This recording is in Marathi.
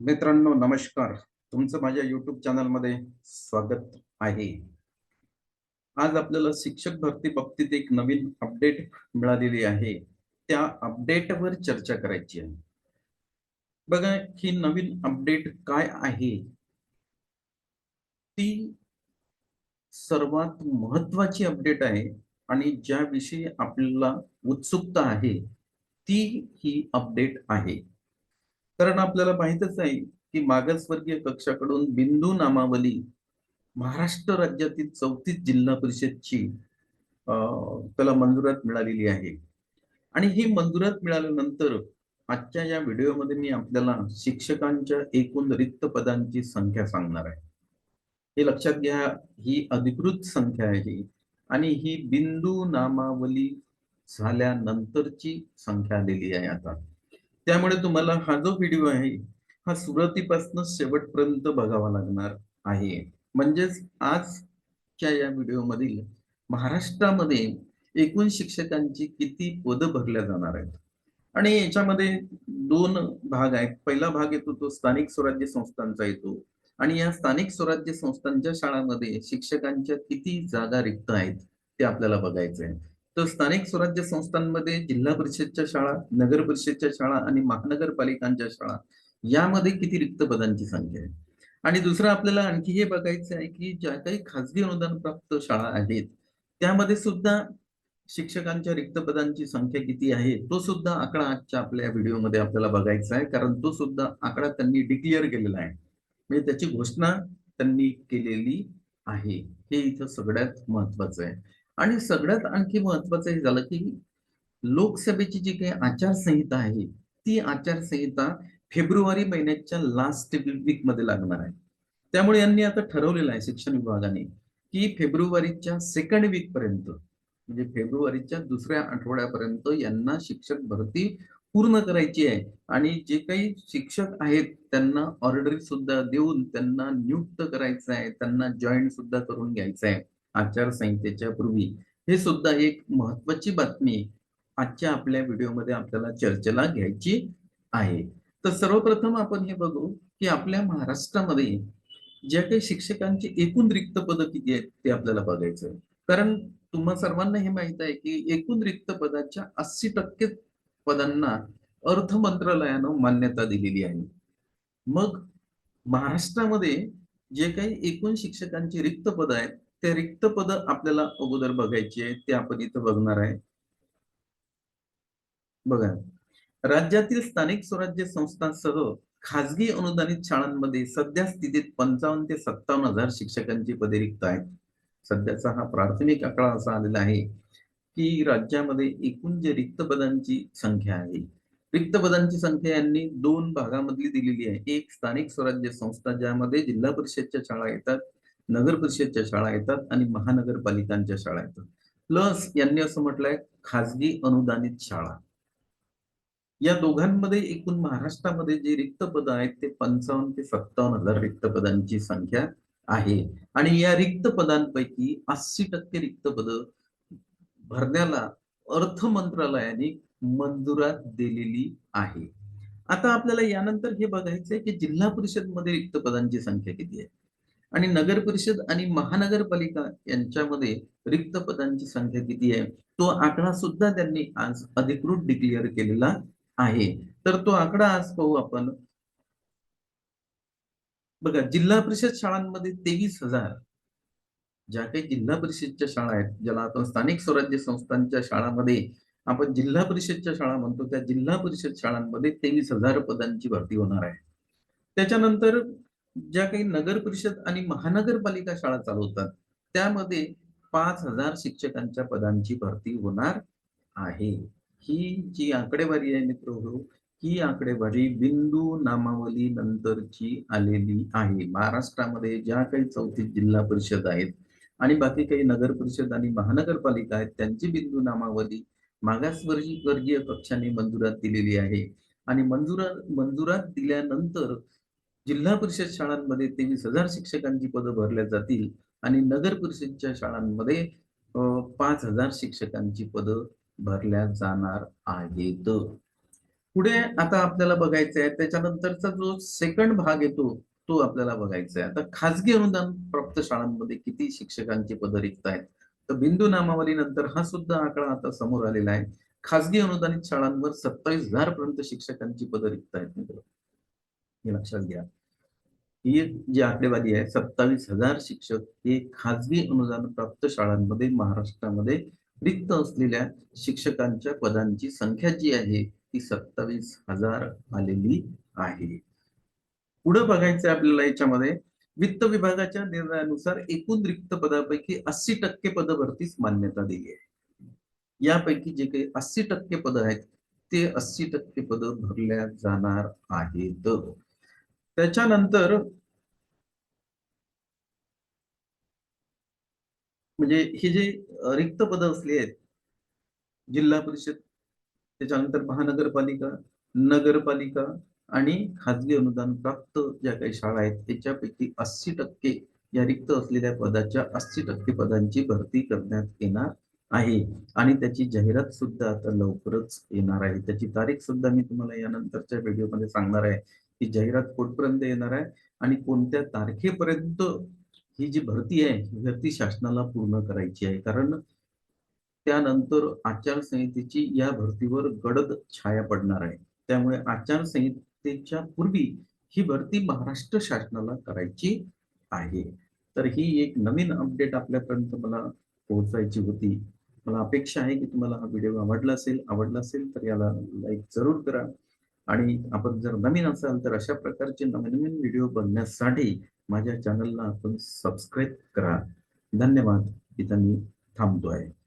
मित्रांनो नमस्कार. तुमचं माझ्या युट्यूब चॅनलमध्ये स्वागत आहे. आज आपल्याला शिक्षक भरती बाबतीत एक नवीन अपडेट मिळालेली आहे. त्या अपडेटवर चर्चा करायची आहे. बघा ही नवीन अपडेट काय आहे? ती सर्वात महत्वाची अपडेट आहे आणि ज्याविषयी आपल्याला उत्सुकता आहे ती ही अपडेट आहे. कारण आपल्याला माहितच आहे की मागासवर्गीय कक्षाकडून बिंदू नामावली महाराष्ट्र राज्यातील चौतीस जिल्हा परिषदची अं, त्याला मंजुरात मिळालेली आहे. आणि ही मंजुरात मिळाल्यानंतर आजच्या या व्हिडिओमध्ये मी आपल्याला शिक्षकांच्या एकूण रिक्त पदांची संख्या सांगणार आहे. हे लक्षात घ्या ही अधिकृत संख्या आहे आणि ही बिंदू नामावली झाल्यानंतरची संख्या आलेली आहे आता. त्यामुळे तुम्हाला हा जो व्हिडिओ आहे हा सुरुवातीपासून शेवटपर्यंत बघावा लागणार आहे. म्हणजेच आजच्या या व्हिडिओमधील महाराष्ट्रामध्ये एकूण शिक्षकांची किती पदं भरल्या जाणार आहेत? आणि याच्यामध्ये दोन भाग आहेत. पहिला भाग येतो तो स्थानिक स्वराज्य संस्थांचा येतो. आणि या स्थानिक स्वराज्य संस्थांच्या शाळांमध्ये शिक्षकांच्या किती जागा रिक्त आहेत ते आपल्याला बघायचं आहे तर स्थानिक स्वराज्य संस्थांमध्ये जिल्हा परिषदच्या शाळा नगर परिषदच्या शाळा आणि महानगरपालिकांच्या शाळा यामध्ये किती रिक्त पदांची संख्या आहे? आणि दुसरं आपल्याला आणखी हे बघायचं आहे की ज्या काही खासगी अनुदान प्राप्त शाळा आहेत त्यामध्ये सुद्धा शिक्षकांच्या रिक्त पदांची संख्या किती आहे तो सुद्धा आकडा आजच्या आपल्या व्हिडिओमध्ये आपल्याला बघायचा आहे कारण तो सुद्धा आकडा त्यांनी डिक्लेअर केलेला आहे. म्हणजे त्याची घोषणा त्यांनी केलेली आहे. हे इथं सगळ्यात महत्वाचं आहे. आणि सगळ्यात आणखी महत्वाचं हे झालं की लोकसभेची जी काही आचारसंहिता आहे ती आचारसंहिता फेब्रुवारी महिन्याच्या लास्ट वीकमध्ये लागणार आहे. त्यामुळे यांनी आता ठरवलेलं आहे शिक्षण विभागाने की फेब्रुवारीच्या सेकंड वीक पर्यंत म्हणजे फेब्रुवारीच्या दुसऱ्या आठवड्यापर्यंत यांना शिक्षक भरती पूर्ण करायची आहे. आणि जे काही शिक्षक आहेत त्यांना ऑर्डरी सुद्धा देऊन त्यांना नियुक्त करायचं आहे त्यांना जॉईन सुद्धा करून घ्यायचं आहे. आचारसंहितेच्या पूर्वी हे सुद्धा एक महत्वाची बातमी आजच्या आपल्या व्हिडिओमध्ये आपल्याला चर्चेला घ्यायची आहे. तर सर्वप्रथम आपण हे बघू की आपल्या महाराष्ट्रामध्ये ज्या काही शिक्षकांची एकूण रिक्त पदं किती आहेत ते आपल्याला बघायचं आहे. कारण तुम्हा सर्वांना हे माहीत आहे की एकूण रिक्त पदाच्या अस्सी टक्के पदांना अर्थ मंत्रालयानं मान्यता दिलेली आहे. मग महाराष्ट्रामध्ये जे काही एकूण शिक्षकांची रिक्त पद आहेत ते रिक्त पद आपल्याला अगोदर बघायची आहे ते आपण इथं बघणार आहे. बघा राज्यातील स्थानिक स्वराज्य संस्थांसह खाजगी अनुदानित शाळांमध्ये सध्या स्थितीत पंचावन्न ते सत्तावन्न हजार शिक्षकांची पदे रिक्त आहेत. सध्याचा हा प्राथमिक आकडा असा आलेला आहे की राज्यामध्ये एकूण जे रिक्त पदांची संख्या आहे रिक्त पदांची संख्या यांनी दोन भागामधली दिलेली आहे. एक स्थानिक स्वराज्य संस्था ज्यामध्ये जिल्हा परिषदच्या शाळा येतात नगर परिषदच्या शाळा येतात आणि महानगरपालिकांच्या शाळा येतात. प्लस यांनी असं म्हटलंय खाजगी अनुदानित शाळा. या दोघांमध्ये एकूण महाराष्ट्रामध्ये जे रिक्त पद आहेत ते पंचावन्न ते सत्तावन्न हजार रिक्त पदांची संख्या आहे. आणि या रिक्त पदांपैकी अस्सी टक्के रिक्त पद भरण्याला अर्थ मंत्रालयाने मंजुरात दिलेली आहे. आता आपल्याला यानंतर हे बघायचंय की जिल्हा परिषदमध्ये रिक्त पदांची संख्या किती आहे? आणि नगर परिषद आणि महानगरपालिका यांच्यामध्ये रिक्त पदांची संख्या किती आहे? तो आकडा सुद्धा त्यांनी आज अधिकृत डिक्लेअर केलेला आहे. तर तो आकडा आज पाहू आपण. बघा जिल्हा परिषद शाळांमध्ये तेवीस हजार ज्या काही जिल्हा परिषदच्या शाळा आहेत ज्याला आपण स्थानिक स्वराज्य संस्थांच्या शाळांमध्ये आपण जिल्हा परिषदच्या शाळा म्हणतो त्या जिल्हा परिषद शाळांमध्ये तेवीस हजार पदांची भरती होणार आहे. त्याच्यानंतर ज्या काही नगर परिषद आणि महानगरपालिका शाळा चालवतात त्यामध्ये पाच हजार शिक्षकांच्या पदांची भरती होणार आहे. ही जी आकडेवारी आहे मित्र ही आकडेवारी बिंदू नामावली नंतरची आलेली आहे. महाराष्ट्रामध्ये ज्या काही चौथी जिल्हा परिषद आहेत आणि बाकी काही नगर परिषद आणि महानगरपालिका आहेत त्यांची बिंदू नामावली मागासवर्गीय वर्गीय कक्षाने मंजुरात दिलेली आहे. आणि मंजुरात मंजुरात दिल्यानंतर जिल्हा परिषद शाळांमध्ये तेवीस हजार शिक्षकांची पदं भरल्या जातील आणि नगर परिषदच्या शाळांमध्ये पाच हजार शिक्षकांची पदं भरल्या जाणार आहेत. पुढे आता आपल्याला बघायचं आहे त्याच्यानंतरचा जो सेकंड भाग येतो तो आपल्याला बघायचा आहे आता खाजगी अनुदान प्राप्त शाळांमध्ये किती शिक्षकांची पदं रिक्त आहेत? तर बिंदू नामावली नंतर हा सुद्धा आकडा आता समोर आलेला आहे. खाजगी अनुदानित शाळांवर सत्तावीस हजार पर्यंत शिक्षकांची पदं रिक्त आहेत मित्र हे लक्षात घ्या. ही जी आकडेवारी आहे सत्तावीस हजार शिक्षक हे खाजगी अनुदान प्राप्त शाळांमध्ये महाराष्ट्रामध्ये रिक्त असलेल्या शिक्षकांच्या पदांची संख्या जी आहे ती सत्तावीस हजार आलेली आहे. पुढे बघायचं आपल्याला याच्यामध्ये वित्त विभागाच्या निर्णयानुसार एकूण रिक्त पदापैकी अस्सी टक्के पद भरतीस मान्यता दिली आहे. यापैकी जे काही अस्सी टक्के पद आहेत ते अस्सी टक्के पद भरल्या जाणार आहेत. त्याच्यानंतर म्हणजे हे जे रिक्त पद असली आहेत जिल्हा परिषद त्याच्यानंतर महानगरपालिका नगरपालिका आणि खाजगी अनुदान प्राप्त ज्या काही शाळा आहेत त्याच्यापैकी अस्सी टक्के या रिक्त असलेल्या पदाच्या अस्सी टक्के पदांची भरती करण्यात येणार आहे. आणि त्याची जाहिरात सुद्धा आता लवकरच येणार आहे. त्याची तारीख सुद्धा मी तुम्हाला यानंतरच्या व्हिडिओमध्ये सांगणार आहे. ही जाहिरात कुठपर्यंत येणार आहे आणि कोणत्या तारखेपर्यंत ही जी भरती आहे ही भरती शासनाला पूर्ण करायची आहे. कारण त्यानंतर आचारसंहितेची या भरतीवर गडद छाया पडणार आहे. त्यामुळे आचारसंहितेच्या पूर्वी ही भरती महाराष्ट्र शासनाला करायची आहे. तर ही एक नवीन अपडेट आपल्यापर्यंत मला पोहोचायची होती. मला अपेक्षा आहे की तुम्हाला हा व्हिडिओ आवडला असेल आवडला असेल तर याला लाईक जरूर करा. आणि आपण जर नवीन असाल तर अशा प्रकारचे नवीन नवीन व्हिडिओ बघण्यासाठी माझ्या चॅनलला आपण सबस्क्राईब करा. धन्यवाद. इथं मी थांबतो आहे